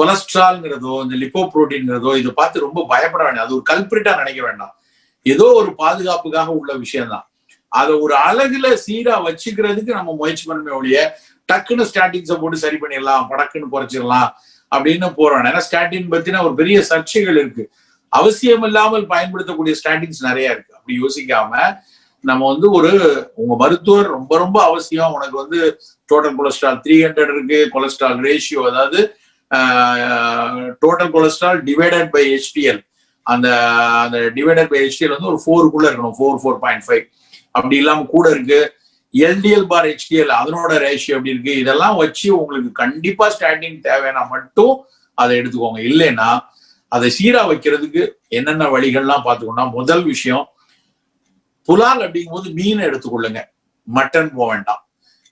கொலஸ்ட்ரால்ங்கிறதோ இந்த லிப்போ புரோட்டீன்ங்கிறதோ இதை பார்த்து ரொம்ப பயப்பட வேண்டாம் அது ஒரு கல்பிரிட்டா நினைக்க வேண்டாம். ஏதோ ஒரு பாதுகாப்புக்காக உள்ள விஷயம்தான். அதை ஒரு அழகுல சீரா வச்சுக்கிறதுக்கு நம்ம முயற்சி பண்ணணும் ஒழிய டக்குன்னு ஸ்டாட்டின்ஸை போட்டு சரி பண்ணிடலாம் படக்குன்னு குறைச்சிடலாம் அப்படின்னு போறோம். ஏன்னா ஸ்டாட்டின் பத்தின ஒரு பெரிய சர்ச்சைகள் இருக்கு. அவசியம் இல்லாமல் பயன்படுத்தக்கூடிய ஸ்டாட்டின்ஸ் நிறைய இருக்கு. அப்படி யோசிக்காம நம்ம வந்து ஒரு உங்க மருத்துவர் ரொம்ப ரொம்ப அவசியம். உனக்கு வந்து டோட்டல் கொலஸ்ட்ரால் த்ரீ ஹண்ட்ரட் இருக்கு கொலஸ்ட்ரால் ரேஷியோ அதாவது total cholesterol divided by HDL அந்த அந்த டிவைடட் பை ஹெச்டிஎல் வந்து ஒரு ஃபோருக்குள்ள இருக்கணும் ஃபோர் ஃபோர் பாயிண்ட் ஃபைவ் அப்படி இல்லாம கூட இருக்கு. எல்டிஎல் பார் ஹெச்டிஎல் அதனோட ரேஷியோ எப்படி இருக்கு? இதெல்லாம் வச்சு உங்களுக்கு கண்டிப்பா ஸ்டாண்டிங் தேவைன்னா மட்டும் அதை எடுத்துக்கோங்க. இல்லைன்னா அதை சீரா வைக்கிறதுக்கு என்னென்ன வழிகள்லாம் பார்த்துக்கோன்னா முதல் விஷயம் புலால் அப்படிங்கும்போது மீன் எடுத்துக்கொள்ளுங்க. மட்டன் போக வேண்டாம்.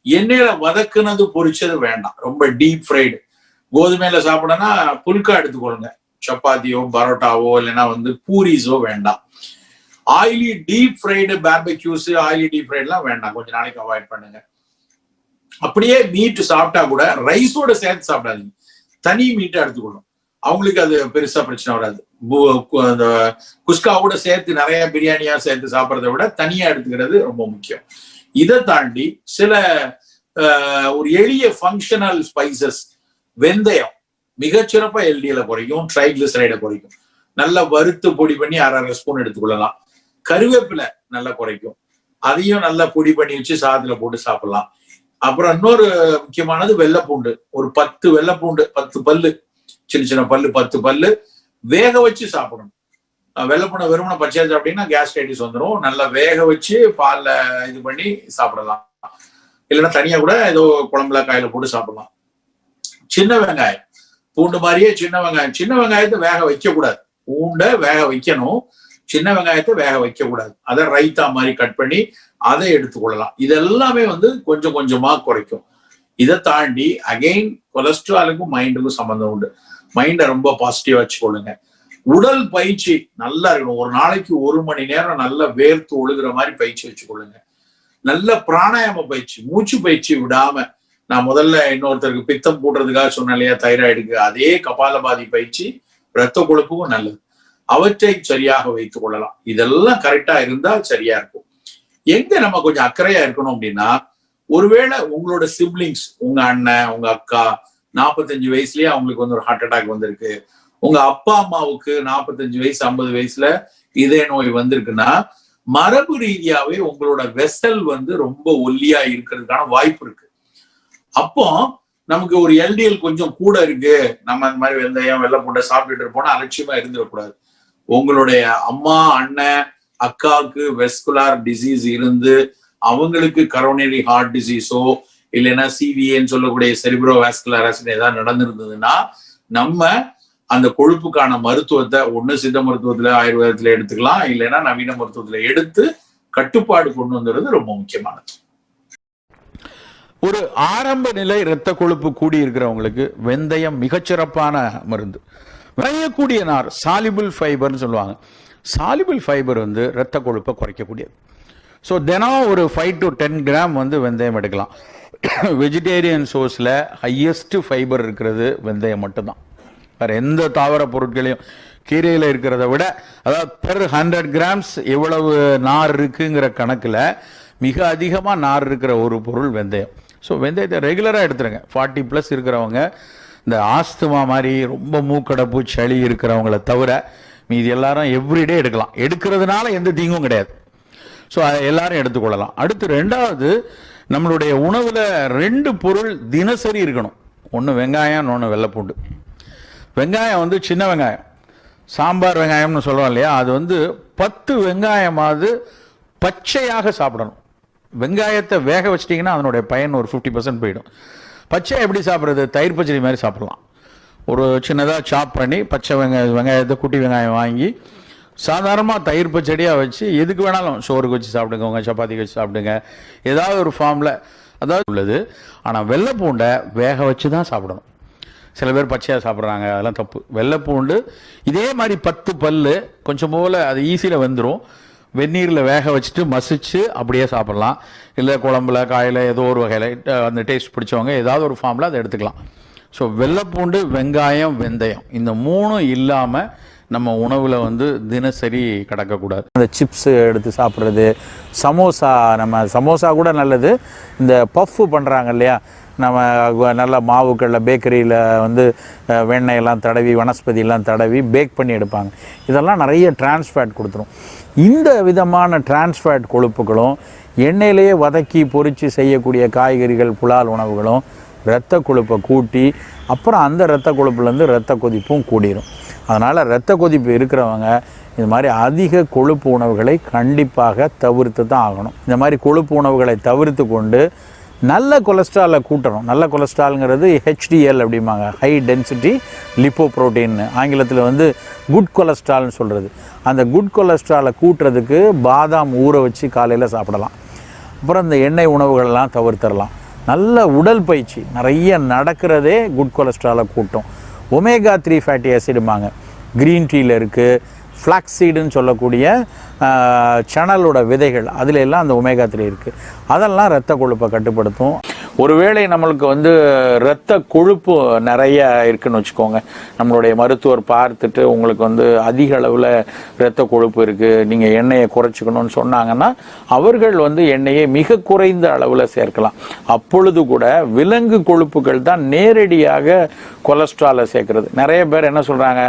எண்ணெயில வதக்குனது பொரிச்சது வேண்டாம். ரொம்ப டீப் ஃப்ரைடு கோதுமையில சாப்பிடனா புல்கா எடுத்துக்கொள்ளுங்க சப்பாத்தியோ பரோட்டாவோ இல்லைன்னா வந்து பூரிஸோ வேண்டாம். Oily deep fried barbecues oily deep ஃப்ரைட்லாம் வேண்டாம். கொஞ்ச நாளைக்கு அவாய்ட் பண்ணுங்க. அப்படியே மீட் சாப்பிட்டா கூட ரைஸோட சேர்த்து சாப்பிடாதீங்க. தனி மீட்டா எடுத்துக்கணும். அவங்களுக்கு அது பெருசா பிரச்சனை வராது. அந்த குஸ்காவோட சேர்த்து நிறைய பிரியாணியா சேர்த்து சாப்பிட்றத விட தனியா எடுத்துக்கிறது ரொம்ப முக்கியம். இதை தாண்டி சில ஒரு எளிய ஃபங்க்ஷனல் ஸ்பைசஸ் வெந்தயம். மிகச்சிறப்பா எல்டியில குறைக்கும் ட்ரைக்ளிசரைடை குறைக்கும் நல்லா வறுத்து பொடி பண்ணி அரை அரை ஸ்பூன் எடுத்துக்கொள்ளலாம். கருவேப்பிலை நல்லா குறைக்கும் அதையும் நல்லா பொடி பண்ணி வச்சு சாதத்துல போட்டு சாப்பிடலாம். அப்புறம் இன்னொரு முக்கியமானது வெள்ளைப்பூண்டு. ஒரு பத்து வெள்ளைப்பூண்டு பத்து பல்லு. சின்ன சின்ன பல்லு பத்து பல்லு. வேக வச்சு சாப்பிடணும். வெள்ளைப்பூண்டை வெறுமனை பச்சையாச்சு அப்படின்னா கேஸ்ட்ரைட்டிஸ் வந்துடும் நல்லா வேக வச்சு பால்ல இது பண்ணி சாப்பிடலாம். இல்லைன்னா தனியா கூட ஏதோ குழம்புல காயில போட்டு சாப்பிடலாம். சின்ன வெங்காயம். பூண்டு மாதிரியே சின்ன வெங்காயம். சின்ன வெங்காயத்தை வேக வைக்க கூடாது பூண்டை வேக வைக்கணும். சின்ன வெங்காயத்தை வேக வைக்க கூடாது அதை ரைத்தா மாதிரி கட் பண்ணி அதை எடுத்துக்கொள்ளலாம். இதெல்லாமே வந்து கொஞ்சம் கொஞ்சமா குறைக்கும். இதை தாண்டி அகெயின் கொலஸ்ட்ராலுக்கும் மைண்டுக்கும் சம்மந்தம் உண்டு. மைண்டை ரொம்ப பாசிட்டிவா வச்சுக்கொள்ளுங்க. உடல் பயிற்சி நல்லா இருக்கணும். ஒரு நாளைக்கு ஒரு மணி நேரம் நல்லா வேர்த்து ஒழுகுற மாதிரி பயிற்சி வச்சுக்கொள்ளுங்க. நல்ல பிராணாயாம பயிற்சி மூச்சு பயிற்சி விடாம நான் முதல்ல இன்னொருத்தருக்கு பித்தம் கூட்டுறதுக்காக சொன்னேன் இல்லையா தைராய்டுக்கு. அதே கபாலபாதி பயிற்சி ரத்த கொழுப்புக்கும் நல்லது. அவற்றை சரியாக வைத்துக் கொள்ளலாம். இதெல்லாம் கரெக்டா இருந்தால் சரியா இருக்கும். எங்க நம்ம கொஞ்சம் அக்கறையா இருக்கணும் அப்படின்னா ஒருவேளை உங்களோட சிப்ளிங்ஸ் உங்க அண்ணன் உங்க அக்கா நாற்பத்தஞ்சு வயசுலயே அவங்களுக்கு வந்து ஒரு ஹார்ட் அட்டாக் வந்திருக்கு. உங்க அப்பா அம்மாவுக்கு நாற்பத்தஞ்சு வயசு ஐம்பது வயசுல இதய நோய் வந்திருக்குன்னா மரபு ரீதியாவே உங்களோட வெசல் வந்து ரொம்ப ஒல்லியா இருக்கிறதுக்கான வாய்ப்பு இருக்கு. அப்போ நமக்கு ஒரு எல்டிஎல் கொஞ்சம் கூட இருக்கு. நம்ம அந்த மாதிரி வெந்தயம் வெள்ளை போட்ட சாப்பிட்டுட்டு இருப்போம்னா அலட்சியமா இருந்துடக்கூடாது. உங்களுடைய அம்மா அண்ணன் அக்காவுக்கு வெஸ்குலார் டிசீஸ் இருந்து அவங்களுக்கு கரோனரி ஹார்ட் டிசீஸோ இல்லைன்னா சிவிஏன்னு சொல்லக்கூடிய செரிப்ரோ வேஸ்குலர் ஏதாவது நடந்திருந்ததுன்னா நம்ம அந்த கொழுப்புக்கான மருத்துவத்தை ஒண்ணு சித்த மருத்துவத்துல ஆயுர்வேதத்துல எடுத்துக்கலாம். இல்லைன்னா நவீன மருத்துவத்துல எடுத்து கட்டுப்பாடு கொண்டு வந்துறது ரொம்ப முக்கியமானது. ஒரு ஆரம்ப நிலை இரத்த கொழுப்பு கூடி இருக்கிறவங்களுக்கு வெந்தயம் மிகச்சிறப்பான மருந்து. விளையக்கூடிய நார் சாலிபிள் ஃபைபர்னு சொல்லுவாங்க. சாலிபிள் ஃபைபர் வந்து இரத்த கொழுப்பை குறைக்கக்கூடியது. ஸோ தினம் ஒரு ஃபைவ் டு டென் கிராம் வந்து வெந்தயம் எடுக்கலாம். வெஜிடேரியன் சோர்ஸில் ஹையஸ்ட் ஃபைபர் இருக்கிறது வெந்தயம் மட்டும்தான். வேறு எந்த தாவர பொருட்களையும் கீரையில் இருக்கிறத விட அதாவது பெர் ஹண்ட்ரட் கிராம்ஸ் எவ்வளவு நார் இருக்குங்கிற கணக்கில் மிக அதிகமாக நார் இருக்கிற ஒரு பொருள் வெந்தயம். ஸோ வெந்தயத்தை ரெகுலராக எடுத்துருங்க. ஃபார்ட்டி ப்ளஸ் இருக்கிறவங்க இந்த ஆஸ்துமா மாதிரி ரொம்ப மூக்கடப்பு சளி இருக்கிறவங்கள தவிர மீதி எல்லாரும் எவ்ரிடே எடுக்கலாம். எடுக்கிறதுனால எந்த தீங்கும் கிடையாது. ஸோ அதை எல்லாரும் எடுத்துக்கொள்ளலாம். அடுத்து ரெண்டாவது நம்மளுடைய உணவில் ரெண்டு பொருள் தினசரி இருக்கணும். ஒன்று வெங்காயம் இன்னொன்று வெள்ளைப்பூண்டு. வெங்காயம் வந்து சின்ன வெங்காயம். சாம்பார் வெங்காயம்னு சொல்லுவோம் இல்லையா? அது வந்து பத்து வெங்காயமாவது பச்சையாக சாப்பிடணும். வெங்காயத்தை வேக வச்சிட்டிங்கன்னா அதனுடைய பயன் ஒரு ஃபிஃப்டி பர்சன்ட் போயிடும். பச்சை எப்படி சாப்பிட்றது? தயிர் பச்சடி மாதிரி சாப்பிட்லாம். ஒரு சின்னதாக சாப் பண்ணி பச்சை வெங்காய வெங்காயத்தை குட்டி வெங்காயம் வாங்கி சாதாரணமாக தயிர் பச்சடியாக வச்சு எதுக்கு வேணாலும் சோறுக்கு வச்சு சாப்பிடுங்க உங்கள் சப்பாத்திக்கு வச்சு சாப்பிடுங்க. ஏதாவது ஒரு ஃபார்மில் அதாவது உள்ளது. ஆனால் வெள்ளைப்பூண்டை வேக வச்சு தான் சாப்பிடணும். சில பேர் பச்சையாக சாப்பிட்றாங்க அதெல்லாம் தப்பு. வெள்ளைப்பூண்டு இதே மாதிரி பத்து பல்லு கொஞ்சம் போல் அது ஈஸியில் வந்துடும் வெந்நீரில் வேக வச்சுட்டு மசிச்சு அப்படியே சாப்பிட்லாம். இல்லை குழம்புல காயில் ஏதோ ஒரு வகையில் அந்த டேஸ்ட் பிடிச்சவங்க ஏதாவது ஒரு ஃபார்மில் அதை எடுத்துக்கலாம். ஸோ வெள்ளைப்பூண்டு வெங்காயம் வெந்தயம். இந்த மூணும் இல்லாமல் நம்ம உணவில் வந்து தினசரி கடக்கக்கூடாது. இந்த சிப்ஸ் எடுத்து சாப்பிட்றது சமோசா நம்ம சமோசா கூட நல்லது. இந்த பஃப் பண்ணுறாங்க இல்லையா? நம்ம நல்லா நல்ல மாவுக்களில் பேக்கரியில் வந்து வெண்ணெயெல்லாம் தடவி வனஸ்பதியெல்லாம் தடவி பேக் பண்ணி எடுப்பாங்க. இதெல்லாம் நிறைய டிரான்ஸ்ஃபேட் கொடுத்துரும். இந்த விதமான டிரான்ஸ்ஃபேட் கொழுப்புகளும் எண்ணெயிலேயே வதக்கி பொறிச்சு செய்யக்கூடிய காய்கறிகள் புலால் உணவுகளும் இரத்த கொழுப்பை கூட்டி அப்புறம் அந்த இரத்த கொழுப்புலேருந்து இரத்த கொதிப்பும் கூடிரும். அதனால் இரத்த கொதிப்பு இருக்கிறவங்க இது மாதிரி அதிக கொழுப்பு உணவுகளை கண்டிப்பாக தவிர்த்து தான் ஆகணும். இந்த மாதிரி கொழுப்பு உணவுகளை தவிர்த்து கொண்டு நல்ல கொலஸ்ட்ராலை கூட்டணும். நல்ல கொலஸ்ட்ரால்ங்கிறது ஹெச்டிஎல் அப்படிம்பாங்க. ஹை டென்சிட்டி லிப்போ புரோட்டீன்னு ஆங்கிலத்தில் வந்து குட் கொலஸ்ட்ரால்னு சொல்கிறது அந்த குட் கொலஸ்ட்ராலை கூட்டுறதுக்கு பாதாம் ஊற வச்சு காலையில் சாப்பிடலாம். அப்புறம் இந்த எண்ணெய் உணவுகளெல்லாம் தவிர்த்தரலாம். நல்ல உடல் பயிற்சி. நிறைய நடக்கிறதே குட் கொலஸ்ட்ராலை கூட்டும். ஒமேகா த்ரீ ஃபேட்டி ஆசிடுமாங்க க்ரீன் டீயில் இருக்குது ஃப்ளாக்ஸீடுன்னு சொல்லக்கூடிய சணலோட விதைகள் அதில் எல்லாம் அந்த ஒமேகா த்ரீ இருக்குது அதெல்லாம் இரத்த கொழுப்பை கட்டுப்படுத்தும். ஒருவேளை நம்மளுக்கு வந்து இரத்த கொழுப்பு நிறைய இருக்குன்னு வச்சுக்கோங்க. நம்மளுடைய மருத்துவர் பார்த்துட்டு உங்களுக்கு வந்து அதிக அளவில் இரத்த கொழுப்பு இருக்குது நீங்கள் எண்ணெயை குறைச்சிக்கணும்னு சொன்னாங்கன்னா அவர்கள் வந்து எண்ணெயை மிக குறைந்த அளவில் சேர்க்கலாம். அப்பொழுது கூட விலங்கு கொழுப்புகள் தான் நேரடியாக கொலஸ்ட்ராலை சேர்க்கறது. நிறைய பேர் என்ன சொல்கிறாங்க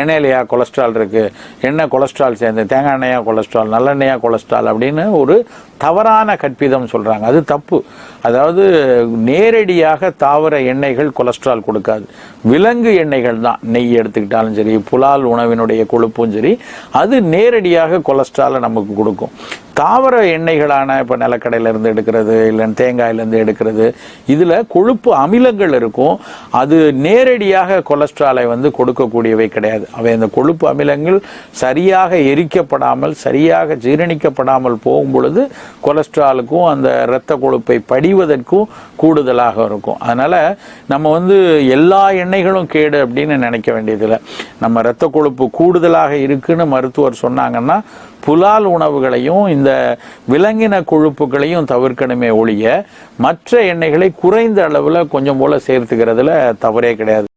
எண்ணெயிலையா கொலஸ்ட்ரால் இருக்குது எண்ணெய் கொலஸ்ட்ரால் சேர்ந்து? தேங்காய் எண்ணெயாக கொலஸ்ட்ரால்? நல்லெண்ணெயாக கொலஸ்ட்ரால்? அப்படின்னு ஒரு தவறான கற்பிதம் சொல்கிறாங்க அது தப்பு. அதாவது நேரடியாக தாவர எண்ணெய்கள் கொலஸ்ட்ரால் கொடுக்காது. விலங்கு எண்ணெய்கள் தான். நெய் எடுத்துக்கிட்டாலும் சரி புலால் உணவினுடைய கொழுப்பும் சரி அது நேரடியாக கொலஸ்ட்ராலை நமக்கு கொடுக்கும். தாவர எண்ணெய்களான இப்போ நிலக்கடையிலேருந்து எடுக்கிறது இல்லை தேங்காயிலேருந்து எடுக்கிறது இதில் கொழுப்பு அமிலங்கள் இருக்கும். அது நேரடியாக கொலஸ்ட்ராலை வந்து கொடுக்கக்கூடியவை கிடையாது. அவை அந்த கொழுப்பு அமிலங்கள் சரியாக எரிக்கப்படாமல் சரியாக ஜீரணிக்கப்படாமல் போகும் பொழுது கொலஸ்ட்ராலுக்கும் அந்த இரத்த கொழுப்பை படிவதற்கும் கூடுதலாக இருக்கும். அதனால் நம்ம வந்து எல்லா எண்ணெய்களும் கேடு அப்படின்னு நினைக்க வேண்டியதில்லை. நம்ம இரத்த கொழுப்பு கூடுதலாக இருக்குன்னு மருத்துவர் சொன்னாங்கன்னா புலால் உணவுகளையும் இந்த இந்த விலங்கின கொழுப்புகளையும் தவிர்க்கணுமே ஒழிய மற்ற எண்ணெய்களை குறைந்த அளவில் கொஞ்சம் போல சேர்த்துக்கிறதுல தவறே கிடையாது.